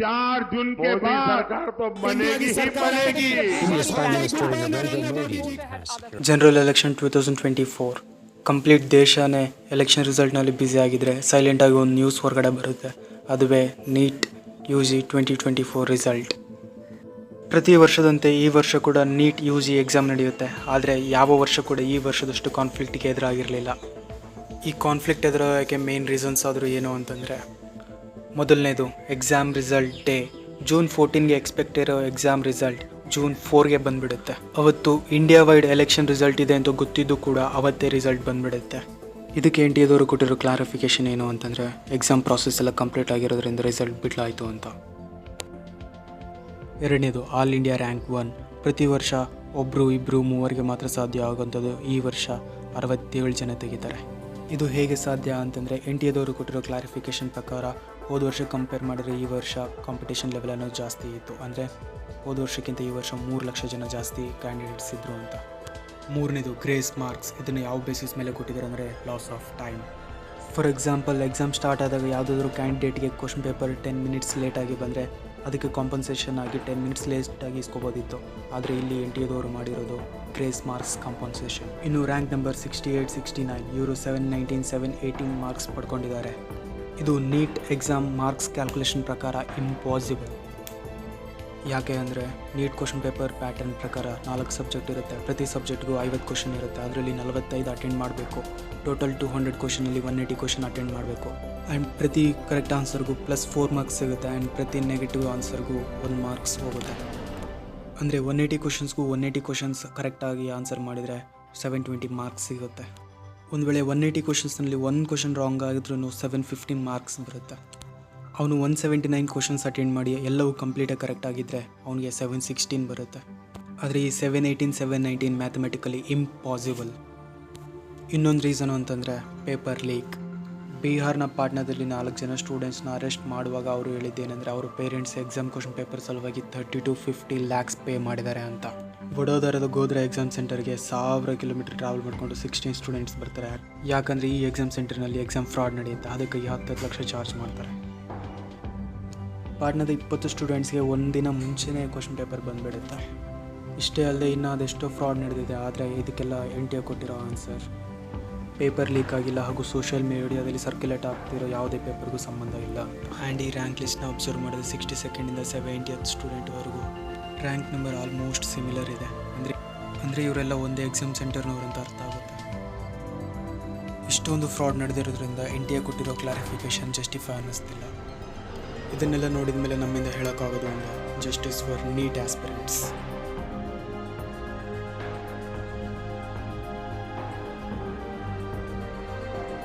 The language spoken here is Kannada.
चार जून के मोदी बाद सरकार तो बनेगी ही बनेगी Previous Prime Minister Narendra Modi has general election two thousand twenty four complete ದೇಶನೇ election ರಿಸಲ್ಟ್ನಲ್ಲಿ ಬ್ಯುಸಿ ಆಗಿದ್ರೆ ಸೈಲೆಂಟಾಗಿ ಒಂದು ನ್ಯೂಸ್ ಹೊರಗಡೆ ಬರುತ್ತೆ ಅದುವೇ NEET U G twenty twenty four result ಪ್ರತಿ ವರ್ಷದಂತೆ ಈ ವರ್ಷ ಕೂಡ ನೀಟ್ ಯು ಜಿ ಎಕ್ಸಾಮ್ ನಡೆಯುತ್ತೆ ಆದರೆ ಯಾವ ವರ್ಷ ಕೂಡ ಈ ವರ್ಷದಷ್ಟು ಕಾನ್ಫ್ಲಿಕ್ಟ್ಗೆ ಎದುರಾಗಿರಲಿಲ್ಲ ಈ ಕಾನ್ಫ್ಲಿಕ್ಟ್ ಎದುರಾಗೋಕ್ಕೆ ಮೇನ್ ರೀಸನ್ಸ್ ಆದರೂ ಏನು ಅಂತಂದರೆ ಮೊದಲನೇದು ಎಕ್ಸಾಮ್ ರಿಸಲ್ಟ್ ಡೇ ಜೂನ್ ಫೋರ್ಟೀನ್ಗೆ ಎಕ್ಸ್ಪೆಕ್ಟ್ ಇರೋ ಎಕ್ಸಾಮ್ ರಿಸಲ್ಟ್ ಜೂನ್ ಫೋರ್ಗೆ ಬಂದ್ಬಿಡುತ್ತೆ. ಅವತ್ತು ಇಂಡಿಯಾ ವೈಡ್ ಎಲೆಕ್ಷನ್ ರಿಸಲ್ಟ್ ಇದೆ ಅಂತ ಗೊತ್ತಿದ್ದು ಕೂಡ ಅವತ್ತೇ ರಿಸಲ್ಟ್ ಬಂದ್ಬಿಡುತ್ತೆ. ಇದಕ್ಕೆ ಎನ್ ಟಿ ಎದವರು ಕೊಟ್ಟಿರೋ ಕ್ಲಾರಿಫಿಕೇಶನ್ ಏನು ಅಂತಂದರೆ ಎಕ್ಸಾಮ್ ಪ್ರಾಸೆಸ್ ಎಲ್ಲ ಕಂಪ್ಲೀಟ್ ಆಗಿರೋದ್ರಿಂದ ರಿಸಲ್ಟ್ ಬಿಡ್ಲಾಯಿತು ಅಂತ. ಎರಡನೇದು ಆಲ್ ಇಂಡಿಯಾ ರ್ಯಾಂಕ್ ಒನ್ ಪ್ರತಿ ವರ್ಷ ಒಬ್ಬರು ಇಬ್ಬರು ಮೂವರಿಗೆ ಮಾತ್ರ ಸಾಧ್ಯ ಆಗೋಂಥದ್ದು ಈ ವರ್ಷ ಅರವತ್ತೇಳು ಜನ ತೆಗಿತಾರೆ. ಇದು ಹೇಗೆ ಸಾಧ್ಯ ಅಂತಂದರೆ ಎನ್ ಟಿ ಎದವರು ಕೊಟ್ಟಿರೋ ಕ್ಲಾರಿಫಿಕೇಶನ್ ಪ್ರಕಾರ ಹೋದ ವರ್ಷ ಕಂಪೇರ್ ಮಾಡಿದರೆ ಈ ವರ್ಷ ಕಾಂಪಿಟೇಷನ್ ಲೆವೆಲ್ ಅನ್ನೋದು ಜಾಸ್ತಿ ಇತ್ತು. ಅಂದರೆ ಹೋದ ವರ್ಷಕ್ಕಿಂತ ಈ ವರ್ಷ ಮೂರು ಲಕ್ಷ ಜನ ಜಾಸ್ತಿ ಕ್ಯಾಂಡಿಡೇಟ್ಸ್ ಇದ್ದರು ಅಂತ. ಮೂರನೇದು ಗ್ರೇಸ್ ಮಾರ್ಕ್ಸ್ ಇದನ್ನು ಯಾವ ಬೇಸಿಸ್ ಮೇಲೆ ಕೊಟ್ಟಿದ್ದಾರೆ ಅಂದರೆ loss of time for example exam start ಆದಾಗ ಯಾವುದಾದ್ರೂ ಕ್ಯಾಂಡಿಡೇಟ್ಗೆ ಕ್ವಶನ್ ಪೇಪರ್ ಟೆನ್ ಮಿನಿಟ್ಸ್ ಲೇಟಾಗಿ ಬಂದರೆ ಅದಕ್ಕೆ ಕಾಂಪನ್ಸೇಷನ್ ಆಗಿ ಟೆನ್ ಮಿನಿಟ್ಸ್ ಲೇಟಾಗಿ ಇಸ್ಕೋಬೋದಿತ್ತು. ಆದರೆ ಇಲ್ಲಿ ಎನ್ ಟಿ ಎದವರು ಮಾಡಿರೋದು ಗ್ರೇಸ್ ಮಾರ್ಕ್ಸ್ ಕಾಂಪನ್ಸೇಷನ್ ಇನ್ನು rank number sixty eight sixty nine ಇವರು seven nineteen seven eighteen marks ಪಡ್ಕೊಂಡಿದ್ದಾರೆ. ಇದು ನೀಟ್ ಎಕ್ಸಾಮ್ ಮಾರ್ಕ್ಸ್ ಕ್ಯಾಲ್ಕುಲೇಷನ್ ಪ್ರಕಾರ ಇಂಪಾಸಿಬಲ್ ಯಾಕೆ ಅಂದರೆ ನೀಟ್ ಕ್ವಶನ್ ಪೇಪರ್ ಪ್ಯಾಟರ್ನ್ ಪ್ರಕಾರ ನಾಲ್ಕು ಸಬ್ಜೆಕ್ಟ್ ಇರುತ್ತೆ. ಪ್ರತಿ ಸಬ್ಜೆಕ್ಟ್ಗೂ ಐವತ್ತು ಕ್ವಶನ್ ಇರುತ್ತೆ. ಅದರಲ್ಲಿ ನಲವತ್ತೈದು ಅಟೆಂಡ್ ಮಾಡಬೇಕು. ಟೋಟಲ್ ಟು ಹಂಡ್ರೆಡ್ ಕ್ವಶನಲ್ಲಿ ಒನ್ ಏಯ್ಟಿ ಕ್ವಶನ್ ಅಟೆಂಡ್ ಮಾಡಬೇಕು. ಆ್ಯಂಡ್ ಪ್ರತಿ ಕರೆಕ್ಟ್ ಆನ್ಸರ್ಗೂ ಪ್ಲಸ್ ಫೋರ್ ಮಾರ್ಕ್ಸ್ ಸಿಗುತ್ತೆ ಆ್ಯಂಡ್ ಪ್ರತಿ ನೆಗೆಟಿವ್ ಆನ್ಸರ್ಗೂ ಒಂದು ಮಾರ್ಕ್ಸ್ ಹೋಗುತ್ತೆ. ಅಂದರೆ ಒನ್ ಏಯ್ಟಿ ಕ್ವಶನ್ಸ್ಗೂ ಒನ್ ಏಯ್ಟಿ ಕ್ವಶನ್ಸ್ ಕರೆಕ್ಟಾಗಿ ಆನ್ಸರ್ ಮಾಡಿದರೆ ಸೆವೆನ್ ಟ್ವೆಂಟಿ ಮಾರ್ಕ್ಸ್ ಸಿಗುತ್ತೆ. ಒಂದು ವೇಳೆ ಒನ್ ಏಯ್ಟಿ ಕ್ವಶನ್ಸ್ನಲ್ಲಿ ಒನ್ ಕ್ವಶನ್ ರಾಂಗ್ ಆಗಿದ್ರೂ ಸೆವೆನ್ ಫಿಫ್ಟೀನ್ ಮಾರ್ಕ್ಸ್ ಬರುತ್ತೆ. ಅವನು one seventy nine questions attend ಮಾಡಿ ಎಲ್ಲವೂ ಕಂಪ್ಲೀಟಾಗಿ ಕರೆಕ್ಟ್ ಆಗಿದ್ದರೆ ಅವನಿಗೆ ಸೆವೆನ್ ಸಿಕ್ಸ್ಟೀನ್ ಬರುತ್ತೆ. ಆದರೆ ಈ seven eighteen seven nineteen mathematically impossible ಇನ್ನೊಂದು ರೀಸನು ಅಂತಂದರೆ ಪೇಪರ್ ಲೀಕ್ ಬಿಹಾರ್ನ ಪಾಟ್ನಾದಲ್ಲಿ ನಾಲ್ಕು ಜನ ಸ್ಟೂಡೆಂಟ್ಸ್ನ ಅರೆಸ್ಟ್ ಮಾಡುವಾಗ ಅವರು ಹೇಳಿದ್ದೇನೆಂದರೆ ಅವರು ಪೇರೆಂಟ್ಸ್ ಎಕ್ಸಾಮ್ ಕ್ವಶನ್ ಪೇಪರ್ ಸಲುವಾಗಿ thirty two fifty lakhs pay ಮಾಡಿದ್ದಾರೆ ಅಂತ. ವಡೋದರದ ಗೋಧ್ರಾ ಎಕ್ಸಾಮ್ ಸೆಂಟರ್ಗೆ ಸಾವಿರ ಕಿಲೋಮೀಟರ್ ಟ್ರಾವೆಲ್ ಮಾಡಿಕೊಂಡು ಸಿಕ್ಸ್ಟೀನ್ ಸ್ಟೂಡೆಂಟ್ಸ್ ಬರ್ತಾರೆ. ಯಾಕಂದರೆ ಈ ಎಕ್ಸಾಮ್ ಸೆಂಟರ್ನಲ್ಲಿ ಎಕ್ಸಾಮ್ ಫ್ರಾಡ್ ನಡೆಯುತ್ತೆ. ಅದಕ್ಕೆ ಹತ್ತು ಲಕ್ಷ ಚಾರ್ಜ್ ಮಾಡ್ತಾರೆ. ಪಾಟ್ನದ ಇಪ್ಪತ್ತು ಸ್ಟೂಡೆಂಟ್ಸ್ಗೆ ಒಂದಿನ ಮುಂಚೆನೇ ಕ್ವಶನ್ ಪೇಪರ್ ಬಂದುಬಿಡುತ್ತೆ. ಇಷ್ಟೇ ಅಲ್ಲದೆ ಇನ್ನೂ ಅದೆಷ್ಟೋ ಫ್ರಾಡ್ ನಡೆದಿದೆ. ಆದರೆ ಇದಕ್ಕೆಲ್ಲ ಎನ್ ಟಿ ಕೊಟ್ಟಿರೋ ಆನ್ಸರ್ ಪೇಪರ್ ಲೀಕ್ ಆಗಿಲ್ಲ ಹಾಗೂ ಸೋಷಿಯಲ್ ಮೀಡಿಯಾದಲ್ಲಿ ಸರ್ಕ್ಯುಲೇಟ್ ಆಗ್ತಿರೋ ಯಾವುದೇ ಪೇಪರ್ಗೂ ಸಂಬಂಧ ಇಲ್ಲ ಆ್ಯಂಡ್ ಈ ರ್ಯಾಂಕ್ ಲಿಸ್ಟ್ನ ಅಬ್ಸರ್ವ್ ಮಾಡಿದ್ರೆ ಸಿಕ್ಸ್ಟಿ ಸೆಕೆಂಡಿಂದ ಸೆವೆಂಟಿ ಹತ್ತು ಸ್ಟೂಡೆಂಟ್ವರೆಗೂ ರ್ಯಾಂಕ್ ನಂಬರ್ ಆಲ್ಮೋಸ್ಟ್ ಸಿಮಿಲರ್ ಇದೆ. ಅಂದರೆ ಅಂದರೆ ಇವರೆಲ್ಲ ಒಂದೇ ಎಕ್ಸಾಮ್ ಸೆಂಟರ್ನವ್ರು ಅಂತ ಅರ್ಥ ಆಗುತ್ತೆ. ಇಷ್ಟೊಂದು ಫ್ರಾಡ್ ನಡೆದಿರೋದ್ರಿಂದ ಎ ಕೊಟ್ಟಿರೋ ಕ್ಲಾರಿಫಿಕೇಶನ್ ಜಸ್ಟಿಫೈ ಅನ್ನಿಸ್ತಿಲ್ಲ. ಇದನ್ನೆಲ್ಲ ನೋಡಿದ ಮೇಲೆ ನಮ್ಮಿಂದ ಹೇಳೋಕ್ಕಾಗೋದು ಒಂದು ಜಸ್ಟಿಸ್ ಫಾರ್ ನೀಟ್ ಆಸ್ಪಿರೆಂಟ್ಸ್